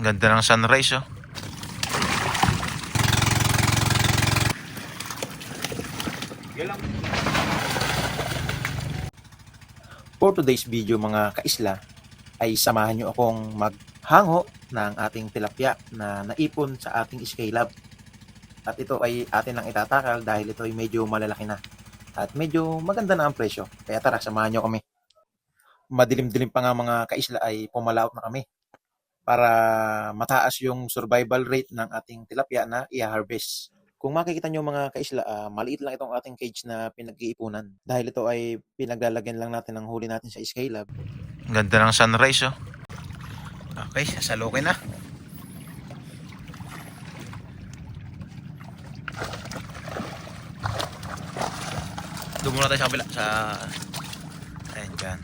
Ganda ng sunrise oh. For today's video mga kaisla ay samahan nyo akong maghango ng ating tilapia na naipon sa ating Skylab. At ito ay atin lang itatakal dahil ito ay medyo malalaki na. At medyo maganda na ang presyo. Kaya tara, samahan nyo kami. Madilim-dilim pa nga mga kaisla ay pumalaot na kami para mataas yung survival rate ng ating tilapia na i-harvest. Kung makikita nyo mga kaisla, ah, maliit lang itong ating cage na pinag-iipunan. Dahil ito ay pinaglalagyan lang natin ng huli natin sa Skylab. Ganda ng sunrise oh. Okay, sasalukin na. Doon muna tayo sa kabila. Sa... Ayan dyan.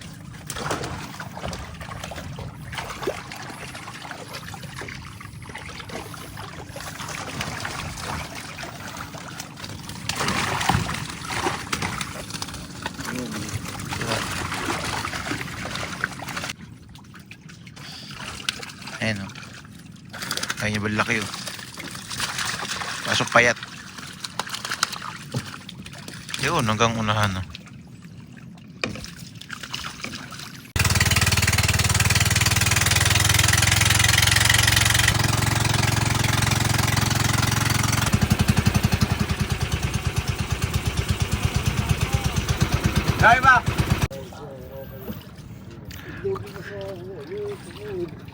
Ayan o. Kaya niya ba laki o. Kaso payat. Yun, hanggang unahan o.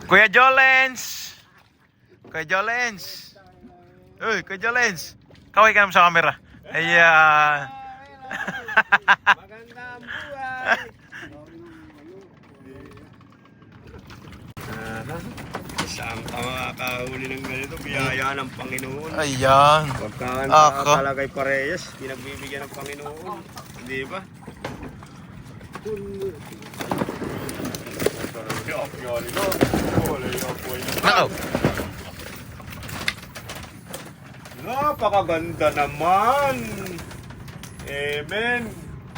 Kuya Jolens! Kuya Jolens! Uy, Kuya Jolens! Kaway ka naman sa camera. Ayan. Magandang buhay! Saan ka makakahuli ng ganito? Biyaya ng Panginoon. Ayan. Pagka Ako. nakakalagay parehas, pinagbibigyan ng Panginoon. Hindi ba? Nakaw. Napakaganda naman! Amen!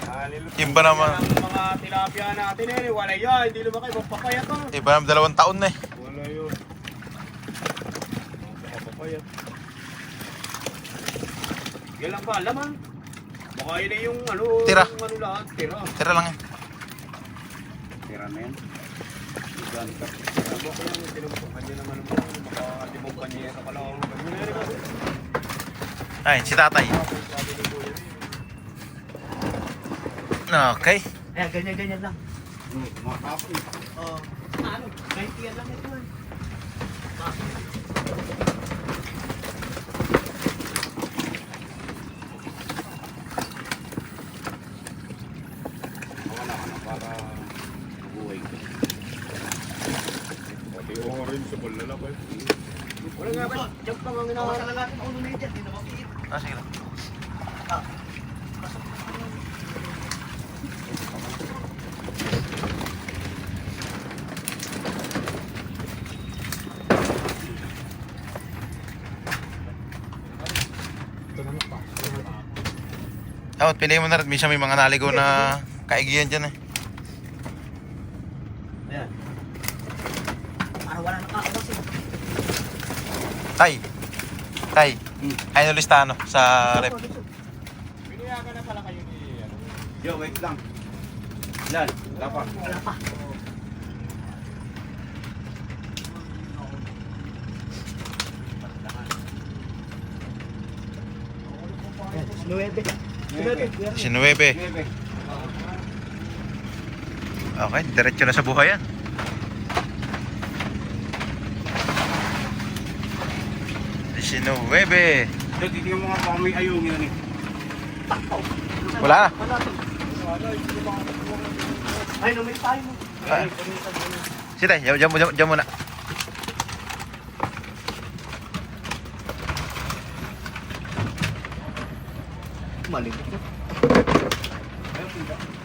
Hallelujah. Yung ba naman? Ang mga tilapia natin eh, wala yan, hindi lumaki, magpapayat ka. Iba naman dalawang taon na eh. Wala yun. Magpapapayat. Yan lang ba, laman? Baka yun eh yung ano, Tira. yung ano lahat, tira. Tira lang yan. Tira na yan. Ka. Sabi ko yung tinumpukan niya naman mo, baka di mo panyera ka lang. Ay, si tatay. Okay. Ayan, ganyan-ganyan lang. Hmm, mga kapo eh. Oh, ano, 90 yan lang ito eh. Wala ka na para buhay ko. Pati orange sa lalaki. Wala nga ba? Pa nga Ako ginawa. sa lalaki ulo na dyan, hindi na makikita. Ah, sige lang. Dapat piliin mo na rin. Minsan may mga naligaw na kaigihan dyan eh. Ayan. Para wala nang kaawas eh. Tay. Tay. Ayun yung listahan no, sa rep. Biniyagan na pala kayo ni... ano? Yo, wait lang. Dapat. Wala pa. Ayan, Nuwebe. Nuwebe. Si 9. Nuebe. Okay, diretso na sa buhay yan. 19. Dagigyan mo nga baka may ayungin na eh. ni. Wala na. Ay, lumit tayo. Ay, Sige, jam, jam, jam, jam muna. Malimit. Ayun.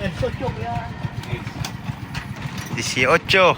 18 yan. 18.